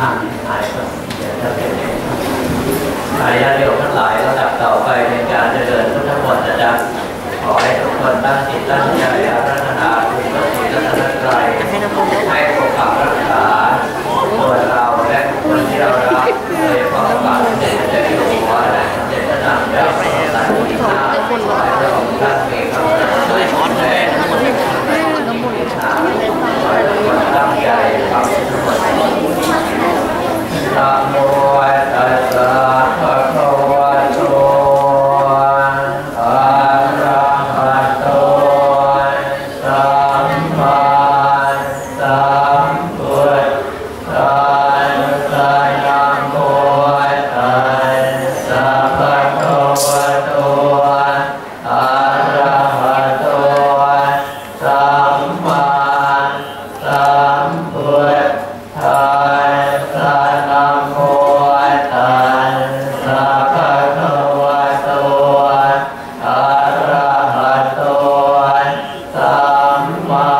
อ่านหายก่อนเดี๋ยวจะเป็นอายาโยมทั้งหลายระดับต่อไปในการเจริญพุทธมนต์นะจ๊ะขอให้ทุกคนตั้งจิตตั้งใจ 와.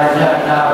وجعلنا